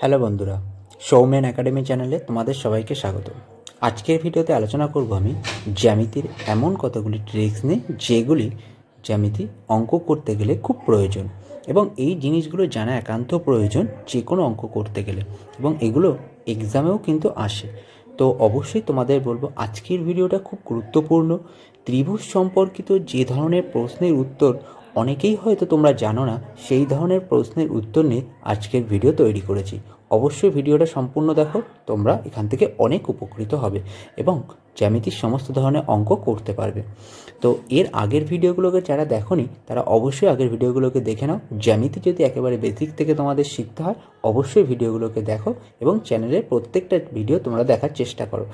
Hello বন্ধুরা Soumyan academy চ্যানেলে তোমাদের সবাইকে স্বাগত। আজকের ভিডিওতে আলোচনা করব আমি জ্যামিতির এমন কতগুলি ট্রিক্স নিয়ে যেগুলি জ্যামিতি অঙ্ক করতে গেলে খুব প্রয়োজন এবং এই জিনিসগুলো জানা একান্ত প্রয়োজন যে কোনো অঙ্ক করতে গেলে এবং এগুলো এক্সামেও কিন্তু আসে। তো অবশ্যই তোমাদের বলব আজকের ভিডিওটা খুব গুরুত্বপূর্ণ, ত্রিভুজ সম্পর্কিত যে ধরনের প্রশ্নের উত্তর অনেকেই হয়তো তোমরা জানো না, সেই ধরনের প্রশ্নের উত্তর নিয়ে আজকের ভিডিও তৈরি করেছি। অবশ্যই ভিডিওটা সম্পূর্ণ দেখো, তোমরা এখান থেকে অনেক উপকৃত হবে এবং জ্যামিতির সমস্ত ধরনের অঙ্ক করতে পারবে। তো এর আগের ভিডিওগুলোকে যারা দেখোনি, তারা অবশ্যই আগের ভিডিওগুলোকে দেখে নাও। জ্যামিতি যদি একেবারে বেসিক থেকে তোমাদের শিখতে হয়, অবশ্যই ভিডিওগুলোকে দেখো এবং চ্যানেলের প্রত্যেকটা ভিডিও তোমরা দেখার চেষ্টা করো।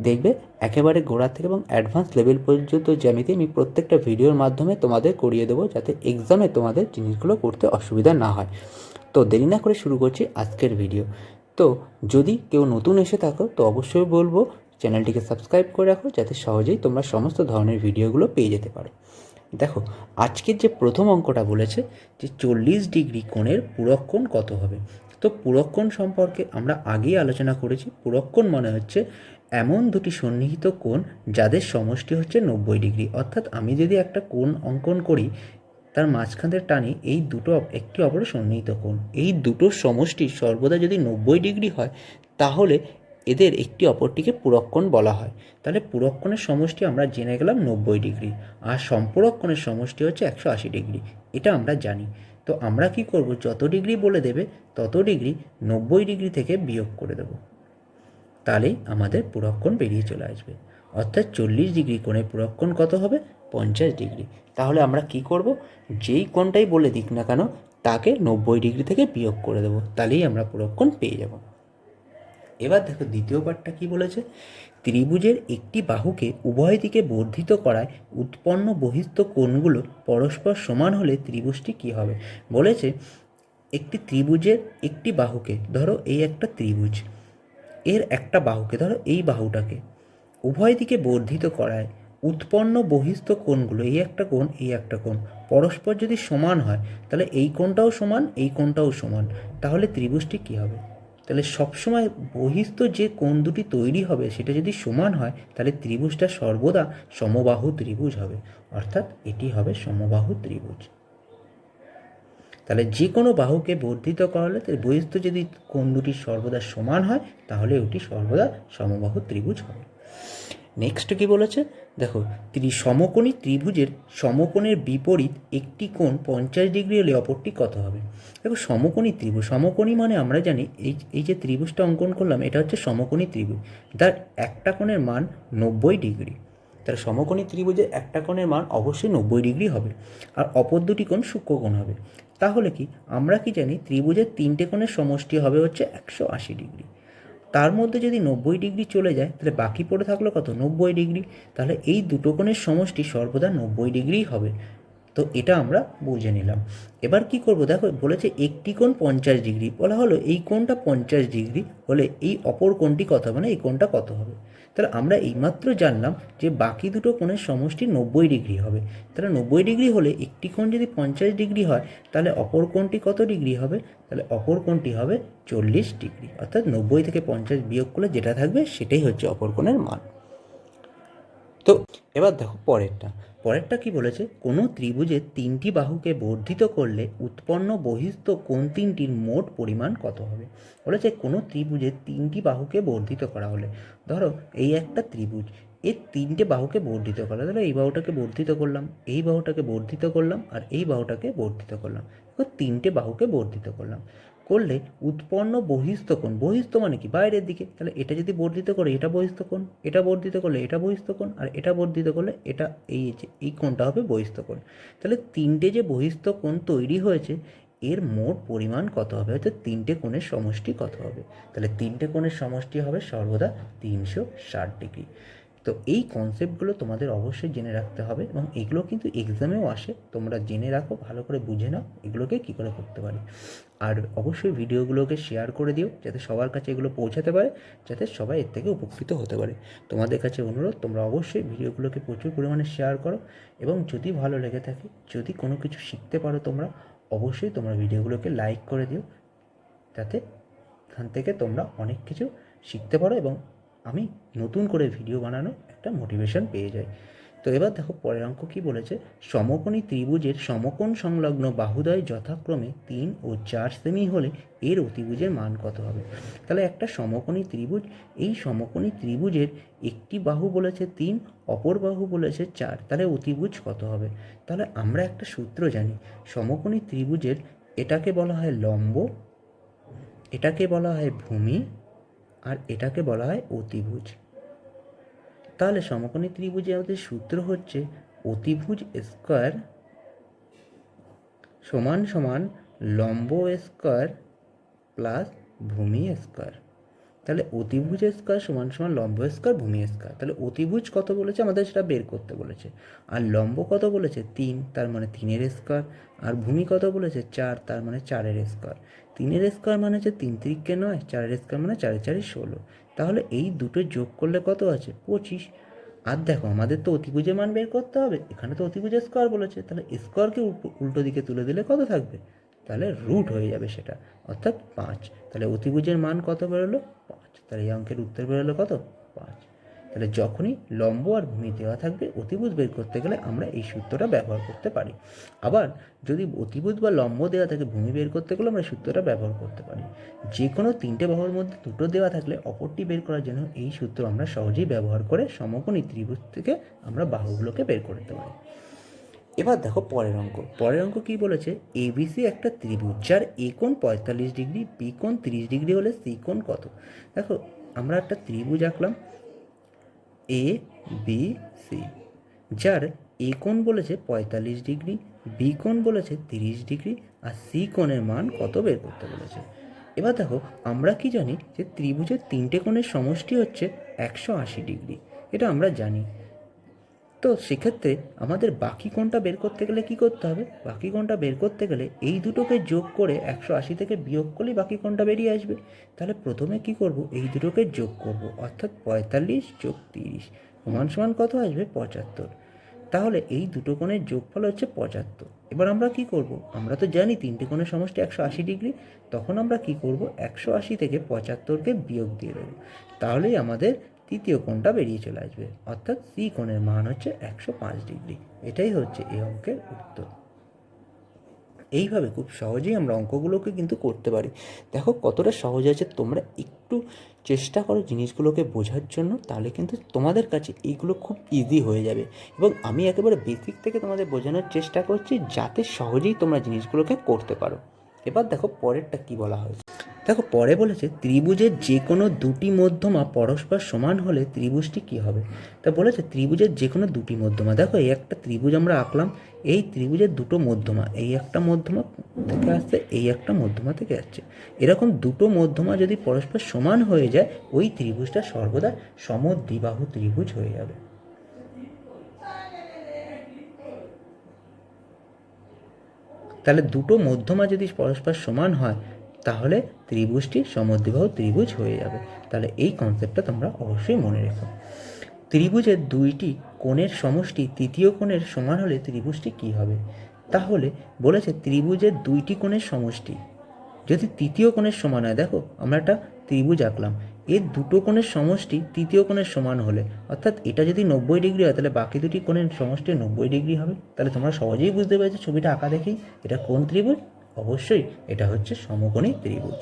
দেখবে একেবারে গোড়া থেকে এবং অ্যাডভান্স লেভেল পর্যন্ত জ্যামিতি আমি প্রত্যেকটা ভিডিওর মাধ্যমে তোমাদের করিয়ে দেবো যাতে এক্সামে তোমাদের জিনিসগুলো করতে অসুবিধা না হয়। তো দেরি না করে শুরু করছি আজকের ভিডিও তো যদি কেউ নতুন এসে থাকো, তো অবশ্যই বলব চ্যানেলটিকে সাবস্ক্রাইব করে রাখো যাতে সহজেই তোমরা সমস্ত ধরনের ভিডিওগুলো পেয়ে যেতে পারো। দেখো, আজকের যে প্রথম অঙ্কটা বলেছে যে চল্লিশ ডিগ্রি কোণের পুরক্ষণ কত হবে? তো পুরক্ষণ সম্পর্কে আমরা আগেই আলোচনা করেছি। পুরক্ষণ মনে হচ্ছে এমন দুটি সন্নিহিত কোণ যাদের সমষ্টি হচ্ছে নব্বই ডিগ্রি। অর্থাৎ আমি যদি একটা কোণ অঙ্কন করি, তার মাঝখানের টানে এই দুটো একটি অপরের সন্নিহিত কোণ। এই দুটো সমষ্টি সর্বদা যদি নব্বই ডিগ্রি হয়, তাহলে এদের একটি অপরটিকে পুরক্ষণ বলা হয়। তাহলে পুরক্ষণের সমষ্টি আমরা জেনে গেলাম নব্বই ডিগ্রি, আর সম্পূরক্ষণের সমষ্টি হচ্ছে একশো আশি ডিগ্রি। এটা আমরা জানি। তো আমরা কি করব? যত ডিগ্রি বলে দেবে, তত ডিগ্রি নব্বই ডিগ্রি থেকে বিয়োগ করে দেব। তাহলেই আমাদের পুরক্ষণ বেরিয়ে চলে আসবে। অর্থাৎ চল্লিশ ডিগ্রি কোণে পুরক্ষণ কত হবে? পঞ্চাশ ডিগ্রি। তাহলে আমরা কি করব? যেই কোণটাই বলে দিক না কেন, তাকে নব্বই ডিগ্রি থেকে বিয়োগ করে দেবো। তাহলেই আমরা পুরক্ষণ পেয়ে যাব। এবার দেখো দ্বিতীয় পার্টটা কি বলেছে? ত্রিভুজের একটি বাহুকে উভয় দিকে বর্ধিত করায় উৎপন্ন বহিস্থ কোণগুলো পরস্পর সমান হলে ত্রিভুজটি কি হবে? বলেছে, একটি ত্রিভুজের একটি বাহুকে, ধরো এই একটা ত্রিভুজ। এর একটা বাহুকে, ধরো এই বাহুটাকে, উভয় দিকে বর্ধিত করায় উৎপন্ন বহিস্থ কোণগুলো, এই একটা কোণ, এই একটা কোণ, পরস্পর যদি সমান হয়, তাহলে এই কোণটাও সমান, এই কোণটাও সমান, তাহলে ত্রিভুজটি কী হবে? তাহলে সবসময় বহিস্থ যে কোণ দুটি তৈরি হবে, সেটা যদি সমান হয়, তাহলে ত্রিভুজটা সর্বদা সমবাহু ত্রিভুজ হবে, অর্থাৎ এটি হবে সমবাহু ত্রিভুজ। তাহলে যে কোনো বাহুকে বর্ধিত করালে তার বহিস্থ যদি কোণ দুটি সর্বদা সমান হয়, তাহলে ওটি সর্বদা সমবাহু ত্রিভুজ হবে। নেক্সট কি বলেছে? দেখো, ত্রি সমকোণী ত্রিভুজের সমকোণের বিপরীত একটি কোণ পঞ্চাশ ডিগ্রি হলে অপরটি কত হবে? দেখো, সমকোণী ত্রিভুজ, সমকোণী মানে আমরা জানি এই এই যে ত্রিভুজটা অঙ্কন করলাম, এটা হচ্ছে সমকোণী ত্রিভুজ। তার একটা কোণের মান নব্বই ডিগ্রি। তার সমকোণী ত্রিভুজের একটা কোণের মান অবশ্যই নব্বই ডিগ্রি হবে। আর অপর দুটি কোণ সূক্ষ্মকোণ হবে। তাহলে কি? আমরা কি জানি ত্রিভুজের তিনটে কোণের সমষ্টি হবে হচ্ছে একশো আশি ডিগ্রি। তার মধ্যে যদি নব্বই ডিগ্রি চলে যায়, তাহলে বাকি পড়ে থাকল কত? নব্বই ডিগ্রি। তাহলে এই দুটো কোণের সমষ্টি সর্বদা নব্বই ডিগ্রিই হবে। তো এটা আমরা বুঝে নিলাম। এবার কি করব? দেখো, বলেছে একটি কোণ পঞ্চাশ ডিগ্রি। বলা হলো এই কোণটা পঞ্চাশ ডিগ্রি হলে এই অপর কোণটি কত হবে? না এই কোণটা কত হবে? তাহলে আমরা এইমাত্র জানলাম যে বাকি দুটো কোণের সমষ্টি নব্বই ডিগ্রি হবে। তাহলে নব্বই ডিগ্রি হলে একটি কোণ যদি পঞ্চাশ ডিগ্রি হয়, তাহলে অপর কোণটি কত ডিগ্রি হবে? তাহলে অপর কোণটি হবে চল্লিশ ডিগ্রি। অর্থাৎ নব্বই থেকে পঞ্চাশ বিয়োগ করলে যেটা থাকবে সেটাই হচ্ছে অপর কোণের মান। তো এবার দেখো পরেরটা। পরেরটা কি বলেছে? কোনো ত্রিভুজের তিনটি বাহুকে বর্ধিত করলে উৎপন্ন বহিস্থ কোন তিনটির মোট পরিমাণ কত হবে? বলেছে কোনো ত্রিভুজের তিনটি বাহুকে বর্ধিত করা হলে। ধরো এই একটা ত্রিভুজ, এর তিনটে বাহুকে বর্ধিত করা ধরো এই বাহুটাকে বর্ধিত করলাম, এই বাহুটাকে বর্ধিত করলাম, আর এই বাহুটাকে বর্ধিত করলাম। তিনটে বাহুকে বর্ধিত করলাম। করলে উৎপন্ন বহিস্থ কোণ, বহিস্থ মানে কি? বাইরের দিকে। তাহলে এটা যদি বর্ধিত করে, এটা বহিস্থ কোণ, এটা বর্ধিত করলে এটা বহিস্থ কোণ, আর এটা বর্ধিত করলে এটা এই যে, এই কোণটা হবে বহিস্থ কোণ। তাহলে তিনটে যে বহিস্থ কোণ তৈরি হয়েছে, এর মোট পরিমাণ কত হবে? অর্থাৎ তিনটে কোণের সমষ্টি কত হবে? তাহলে তিনটে কোণের সমষ্টি হবে সর্বদা তিনশো ষাট ডিগ্রি। তো এই কনসেপ্টগুলো তোমাদের অবশ্যই জেনে রাখতে হবে এবং এগুলো কিন্তু এক্সামেও আসে। তোমরা জেনে রাখো, ভালো করে বুঝে নাও এগুলোকে কী করে করতে পারি। আর অবশ্যই ভিডিওগুলোকে শেয়ার করে দিও, যাতে সবার কাছে এগুলো পৌঁছাতে পারে, যাতে সবাই এর থেকে উপকৃত হতে পারে। তোমাদের কাছে অনুরোধ, তোমরা অবশ্যই ভিডিওগুলোকে প্রচুর পরিমাণে শেয়ার করো এবং যদি ভালো লেগে থাকে, যদি কোনো কিছু শিখতে পারো তোমরা, অবশ্যই তোমরা ভিডিওগুলোকে লাইক করে দিও। যাতে এখান থেকে তোমরা অনেক কিছু শিখতে পারো এবং আমি নতুন করে ভিডিও বানানো একটা মোটিভেশন পেয়ে যাই। তো এবার দেখো, পরের অঙ্ক কি বলেছে? সমকোণী ত্রিভুজের সমকোণ সংলগ্ন বাহুদয় যথাক্রমে তিন ও চার সেমি হলে এর অতিভুজের মান কত হবে? তাহলে একটা সমকোণী ত্রিভুজ, এই সমকোণী ত্রিভুজের একটি বাহু বলেছে তিন, অপর বাহু বলেছে চার, তাহলে অতিভুজ কত হবে? তাহলে আমরা একটা সূত্র জানি, সমকোণী ত্রিভুজের এটাকে বলা হয় লম্ব, এটাকে বলা হয় ভূমি আর এটাকে বলা হয় অতিভুজ। তাহলে সমকোণী ত্রিভুজে আমাদের সূত্র হচ্ছে অতিভুজ স্কোয়ার সমান সমান লম্ব স্কোয়ার প্লাস ভূমি স্কোয়ার। তাহলে অতিভুজ স্কোয়ার সমান সমান লম্ব স্কোয়ার, ভূমি স্কোয়ার। তাহলে অতিভুজ কত বলেছে? আমাদের সেটা বের করতে বলেছে। আর লম্ব কত বলেছে? তিন, তার মানে তিনের স্কোয়ার। আর ভূমি কত বলেছে? চার, তার মানে চারের স্কোয়ার। তিনের স্কোয়ার মানে হচ্ছে তিন তিরিককে নয়, চারের স্কোয়ার মানে চারে চারে ষোলো। তাহলে এই দুটো যোগ করলে কত আছে? পঁচিশ। আর দেখো, আমাদের তো অতিভুজের মান বের করতে হবে। এখানে তো অতিভুজের স্কোয়ার বলেছে। তাহলে স্কোয়ারকে উল্টো দিকে তুলে দিলে কত থাকবে? তাহলে রুট হয়ে যাবে সেটা। অর্থাৎ পাঁচ। তাহলে অতিভুজের মান কত বেরোলো? পাঁচ। তাহলে এই অঙ্কের উত্তর বেরোলো কত? পাঁচ। তাহলে যখনই লম্ব আর ভূমি দেওয়া থাকবে অতিভুজ বের করতে গেলে আমরা এই সূত্রটা ব্যবহার করতে পারি। আবার যদি অতিভুজ বা লম্ব দেওয়া থাকে, ভূমি বের করতে গেলে আমরা সূত্রটা ব্যবহার করতে পারি। যে কোনো তিনটে বাহুর মধ্যে দুটো দেওয়া থাকলে, অপরটি বের করার জন্য এই সূত্র আমরা সহজেই ব্যবহার করে সমকোণী ত্রিভুজ থেকে আমরা বাহুগুলোকে বের করতে পারি। এবার দেখো পরের অঙ্ক। পরের অঙ্ক কী বলেছে? এবিসি একটা ত্রিভুজ, যার এ কোণ পঁয়তাল্লিশ ডিগ্রি, বি কোণ তিরিশ ডিগ্রি হলে সি কোণ কত? দেখো, আমরা একটা ত্রিভুজ আঁকলাম এ বি সি যার এ কোণ বলেছে পঁয়তাল্লিশ ডিগ্রি বি কোণ বলেছে তিরিশ ডিগ্রি, আর সি কোণের মান কত বের করতে বলেছে। এবার দেখো, আমরা কি জানি যে ত্রিভুজের তিনটে কোণের সমষ্টি হচ্ছে একশো আশি ডিগ্রি। এটা আমরা জানি। তো সেক্ষেত্রে আমাদের বাকি কোণটা বের করতে গেলে কি করতে হবে? বাকি কোণটা বের করতে গেলে এই দুটোকে যোগ করে একশো আশি থেকে বিয়োগ করলেই বাকি কোণটা বেরিয়ে আসবে। তাহলে প্রথমে কি করব? এই দুটোকে যোগ করব, অর্থাৎ পঁয়তাল্লিশ যোগ তিরিশ। সমান সমান কত আসবে? পঁচাত্তর। তাহলে এই দুটো কোণের যোগফল হচ্ছে পঁচাত্তর। এবার আমরা কি করব? আমরা তো জানি তিনটে কোণের সমষ্টি একশো আশি ডিগ্রি। তখন আমরা কি করব? একশো আশি থেকে পঁচাত্তরকে বিয়োগ দিয়ে দেবো। তাহলেই আমাদের তৃতীয় কোণটা বেরিয়ে চলে আসবে। অর্থাৎ সি কোণের মান হচ্ছে একশো পাঁচ ডিগ্রি। এটাই হচ্ছে এই অঙ্কের উত্তর। এইভাবে খুব সহজেই আমরা অঙ্কগুলোকে কিন্তু করতে পারি। দেখো কতটা সহজ আছে। তোমরা একটু চেষ্টা করো জিনিসগুলোকে বোঝার জন্য, তাহলে কিন্তু তোমাদের কাছে এইগুলো খুব ইজি হয়ে যাবে। এবং আমি একেবারে বেসিক থেকে তোমাদের বোঝানোর চেষ্টা করছি, যাতে সহজেই তোমরা জিনিসগুলোকে করতে পারো। এবার দেখো পরেরটা কি বলা হয়েছে। দেখো, পরে বলেছে, ত্রিভুজের যে কোনো দুটি মধ্যমা পরস্পর সমান হলে ত্রিভুজটি কি হবে? তা বলেছে, ত্রিভুজের যে কোনো দুটি মধ্যমা। দেখো, এই একটা ত্রিভুজ আমরা আঁকলাম, এই ত্রিভুজের দুটো মধ্যমা, এই একটা মধ্যমা থেকে আসছে, এই একটা মধ্যমা থেকে আসছে। এরকম দুটো মধ্যমা যদি পরস্পর সমান হয়ে যায়, ওই ত্রিভুজটা সর্বদা সমদ্বিবাহু ত্রিভুজ হয়ে যাবে। তাহলে দুটো মধ্যমা যদি পরস্পর সমান হয় তাহলে ত্রিভুজটি সমদ্বিবাহু ত্রিভুজ হয়ে যাবে। তাহলে এই কনসেপ্টটা তোমরা অবশ্যই মনে রেখো। ত্রিভুজের দুইটি কোণের সমষ্টি তৃতীয় কোণের সমান হলে ত্রিভুজটি কী হবে? তাহলে বলেছে ত্রিভুজের দুইটি কোণের সমষ্টি। যদি তৃতীয় কোণের সমান হয়, দেখো আমরা একটা ত্রিভুজ আঁকলাম। এর দুটো কোণের সমষ্টি তৃতীয় কোণের সমান হলে, অর্থাৎ এটা যদি নব্বই ডিগ্রি হয়, তাহলে বাকি দুটি কোণের সমষ্টি নব্বই ডিগ্রি হবে। তাহলে তোমরা সহজেই বুঝতে পেরেছ ছবিটা আঁকা দেখেই। এটা কোন ত্রিভুজ? অবশ্যই এটা হচ্ছে সমকোণী ত্রিভুজ।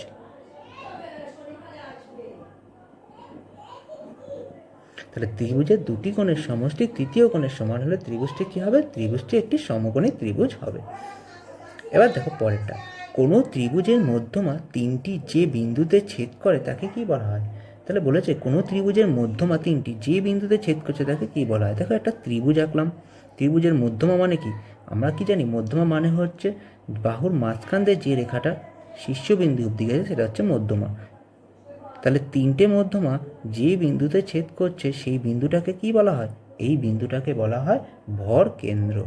তাহলে ত্রিভুজের দুটি কোণের সমষ্টি তৃতীয় কোণের সমান হলে ত্রিভুজটি কী হবে? ত্রিভুজটি একটি সমকোণী ত্রিভুজ হবে। এবার দেখো পরেরটা। কোনো ত্রিভুজের মধ্যমা তিনটি যে বিন্দুতে ছেদ করে তাকে কি বলা হয়? তাহলে বলেছে কোনো ত্রিভুজের মধ্যমা তিনটি যে বিন্দুতে ছেদ করছে তাকে কি বলা হয়? দেখো একটা ত্রিভুজ আঁকলাম। ত্রিভুজের মধ্যমা মানে কি? আমরা কি জানি? মধ্যমা মানে হচ্ছে বাহুর মাঝখান দিয়ে যে রেখাটা শীর্ষবিন্দু অব্দি গেছে, সেটা হচ্ছে মধ্যমা। তাহলে তিনটে মধ্যমা যে বিন্দুতে ছেদ করছে, সেই বিন্দুটাকে কি বলা হয়? এই বিন্দুটাকে বলা হয় ভর কেন্দ্র।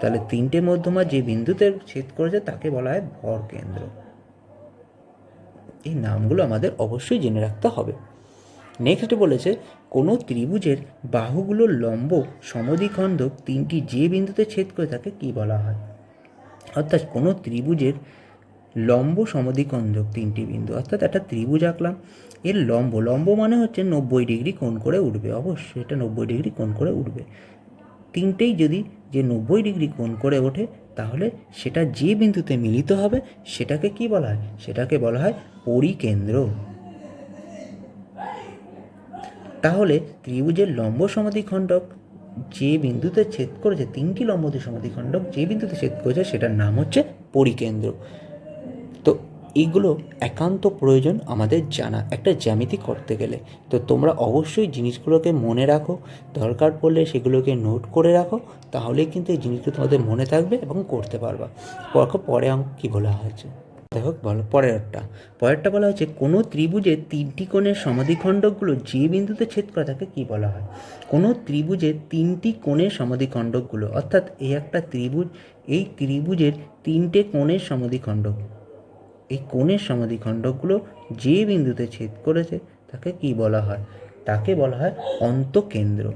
তাহলে তিনটে মধ্যমা যে বিন্দুতে ছেদ করেছে, তাকে বলা হয় ভর কেন্দ্র। এই নামগুলো আমাদের অবশ্যই জেনে রাখতে হবে। নেক্সট বলেছে, কোনো ত্রিভুজের বাহুগুলোর লম্ব সমদ্বিখণ্ডক তিনটি যে বিন্দুতে ছেদ করে তাকে কি বলা হয়? অর্থাৎ কোনো ত্রিভুজের লম্ব সমদ্বিখণ্ডক তিনটি বিন্দু, অর্থাৎ একটা ত্রিভুজ আঁকলাম, এর লম্ব লম্ব মানে হচ্ছে নব্বই ডিগ্রি কোণ করে উঠবে, অবশ্যই এটা নব্বই ডিগ্রি কোণ করে উঠবে। তিনটেই যদি যে নব্বই ডিগ্রি কোণ করে ওঠে, তাহলে সেটা যে বিন্দুতে মিলিত হবে, সেটাকে কি বলা হয়? সেটাকে বলা হয় পরিকেন্দ্র। তাহলে ত্রিভুজের লম্ব সমাধিখণ্ডক যে বিন্দুতে ছেদ করেছে, তিনটি লম্ব সমাধিখণ্ডক যে বিন্দুতে ছেদ করেছে, সেটার নাম হচ্ছে পরিকেন্দ্র। তো এগুলো একান্ত প্রয়োজন আমাদের জানা, একটা জ্যামিতি করতে গেলে। তো তোমরা অবশ্যই জিনিসগুলোকে মনে রাখো, দরকার পড়লে সেগুলোকে নোট করে রাখো তাহলে কিন্তু এই জিনিসগুলো তোমাদের মনে থাকবে এবং করতে পারবা। পরে অঙ্ক কী বলা হয়েছে? দেখো বলো, পরেরটা। পরেরটা বলা হচ্ছে কোনো ত্রিভুজের তিনটি কোণের সমাধিখণ্ডকগুলো যে বিন্দুতে ছেদ করে তাকে কী বলা হয়? কোনো ত্রিভুজের তিনটি কোণের সমাধিখণ্ডকগুলো, অর্থাৎ এই একটা ত্রিভুজ, এই ত্রিভুজের তিনটে কোণের সমাধিখণ্ডক, এই কোণের সমাধিখণ্ডকগুলো যে বিন্দুতে ছেদ করেছে, তাকে কি বলা হয়? তাকে বলা হয় অন্তকেন্দ্র।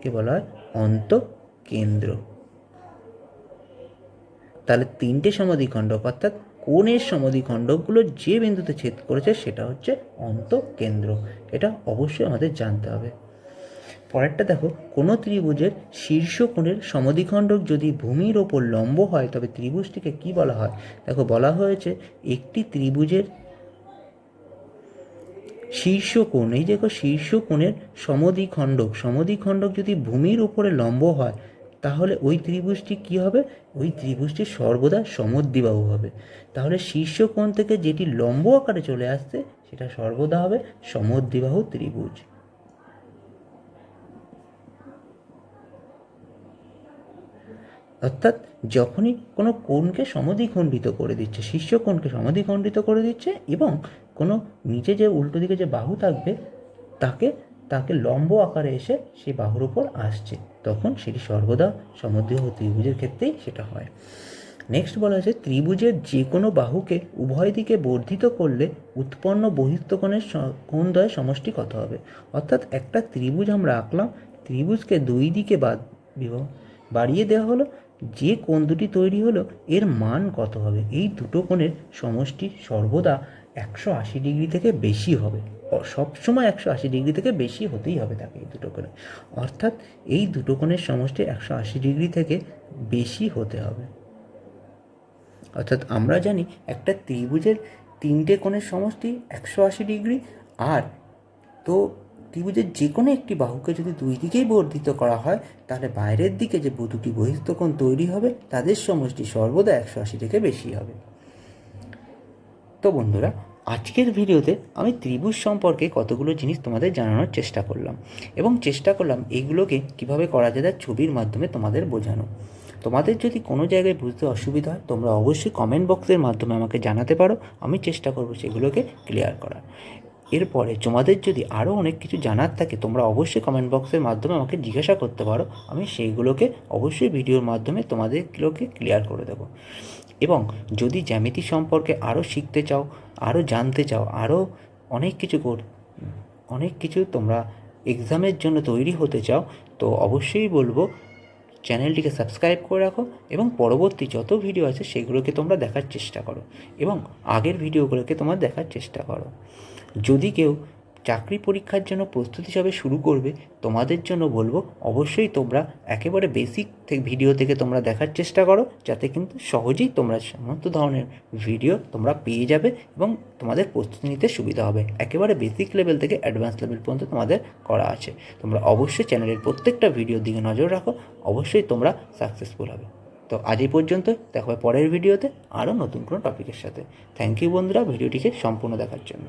কে বলা হয়? অন্তকেন্দ্র। তাহলে তিনটে সমাধিখণ্ডক, অর্থাৎ কোণের সমাধিখণ্ডকগুলো যে বিন্দুতে ছেদ করেছে সেটা হচ্ছে অন্তকেন্দ্র। এটা অবশ্যই আমাদের জানতে হবে। পরেরটা দেখো, কোনো ত্রিভুজের শীর্ষ কোণের সমদ্বিখণ্ডক যদি ভূমির ওপর লম্ব হয়, তবে ত্রিভুজটিকে কি বলা হয়? দেখো, বলা হয়েছে একটি ত্রিভুজের শীর্ষ কোণ, এই দেখো, শীর্ষ কোণের সমদ্বিখণ্ডক সমদ্বিখণ্ডক যদি ভূমির উপরে লম্ব হয় তাহলে ওই ত্রিভুজটি কি হবে? ওই ত্রিভুজটি সর্বদা সমদ্বিবাহু হবে। তাহলে শীর্ষ কোণ থেকে যেটি লম্ব আকারে চলে আসছে, সেটা সর্বদা হবে সমদ্বিবাহু ত্রিভুজ। অর্থাৎ যখনই কোনো কোণকে সমদ্বিখণ্ডিত করে দিচ্ছে, শীর্ষ কোণকে সমদ্বিখণ্ডিত করে দিচ্ছে এবং কোনো নিচে যে উল্টো দিকে যে বাহু থাকবে, তাকে তাকে লম্ব আকারে এসে সেই বাহুর উপর আসছে। তখন সেটি সর্বদা সমদ্বিবাহু ত্রিভুজের ক্ষেত্রেই সেটা হয়। নেক্সট বলা হয়েছে, ত্রিভুজের যে কোনো বাহুকে উভয় দিকে বর্ধিত করলে উৎপন্ন বহিস্থকোণের কোণদ্বয়ের সমষ্টি কত হবে? অর্থাৎ একটা ত্রিভুজ আমরা আঁকলাম, ত্রিভুজকে দুই দিকে বাদ বাড়িয়ে দেওয়া হলো, যে কোণ দুটি তৈরি হলো, এর মান কত হবে? এই দুটো কোণের সমষ্টি সর্বদা একশো আশি ডিগ্রি থেকে বেশি হবে। সবসময় একশো আশি ডিগ্রি থেকে বেশি হতেই হবে তাকে এই দুটো কোণে। অর্থাৎ এই দুটো কোণের সমষ্টি একশো আশি ডিগ্রি থেকে বেশি হতে হবে। অর্থাৎ আমরা জানি একটা ত্রিভুজের তিনটে কোণের সমষ্টি একশো আশি ডিগ্রি আর তো ত্রিভুজের যে কোনো একটি বাহুকে যদি দুই দিকেই বর্ধিত করা হয়, তাহলে বাইরের দিকে যে দুটি বহিস্থ কোণ তৈরি হবে, তাদের সমষ্টি সর্বদা একশো আশি থেকে বেশি হবে। তো বন্ধুরা আজকের ভিডিওতে আমি ত্রিভুজ সম্পর্কে কতগুলো জিনিস তোমাদের জানানোর চেষ্টা করলাম এবং চেষ্টা করলাম এইগুলোকে কীভাবে করা যায় তার ছবির মাধ্যমে তোমাদের বোঝানো। তোমাদের যদি কোনো জায়গায় বুঝতে অসুবিধা হয়, তোমরা অবশ্যই কমেন্ট বক্সের মাধ্যমে আমাকে জানাতে পারো, আমি চেষ্টা করব সেগুলোকে ক্লিয়ার করার। এরপরে তোমাদের যদি আরও অনেক কিছু জানার থাকে, তোমরা অবশ্যই কমেন্ট বক্সের মাধ্যমে আমাকে জিজ্ঞাসা করতে পারো। আমি সেইগুলোকে অবশ্যই ভিডিওর মাধ্যমে তোমাদেরগুলোকে ক্লিয়ার করে দেবো। এবং যদি জ্যামিতি সম্পর্কে আরও শিখতে চাও আরও জানতে চাও আরও অনেক কিছু অনেক কিছু তোমরা এক্সামের জন্য তৈরি হতে চাও, তো অবশ্যই বলব চ্যানেলটিকে সাবস্ক্রাইব করে রাখো এবং পরবর্তী যত ভিডিও আছে, সেগুলোকে তোমরা দেখার চেষ্টা করো। এবং আগের ভিডিওগুলোকে তোমরা দেখার চেষ্টা করো। যদি কেউ চাকরি পরীক্ষার জন্য প্রস্তুতি হিসাবে শুরু করবে, তোমাদের জন্য বলব, অবশ্যই তোমরা একেবারে বেসিক থেকে ভিডিও থেকে তোমরা দেখার চেষ্টা করো, যাতে কিন্তু সহজেই তোমরা সমস্ত ধরনের ভিডিও তোমরা পেয়ে যাবে এবং তোমাদের প্রস্তুতি নিতে সুবিধা হবে। একেবারে বেসিক লেভেল থেকে অ্যাডভান্স লেভেল পর্যন্ত তোমাদের করা আছে। তোমরা অবশ্যই চ্যানেলের প্রত্যেকটা ভিডিওর দিকে নজর রাখো, অবশ্যই তোমরা সাকসেসফুল হবে। তো আজ এই পর্যন্ত, দেখা পরের ভিডিওতে আরও নতুন কোনো টপিকের সাথে। থ্যাংক ইউ বন্ধুরা ভিডিওটিকে সম্পূর্ণ দেখার জন্য।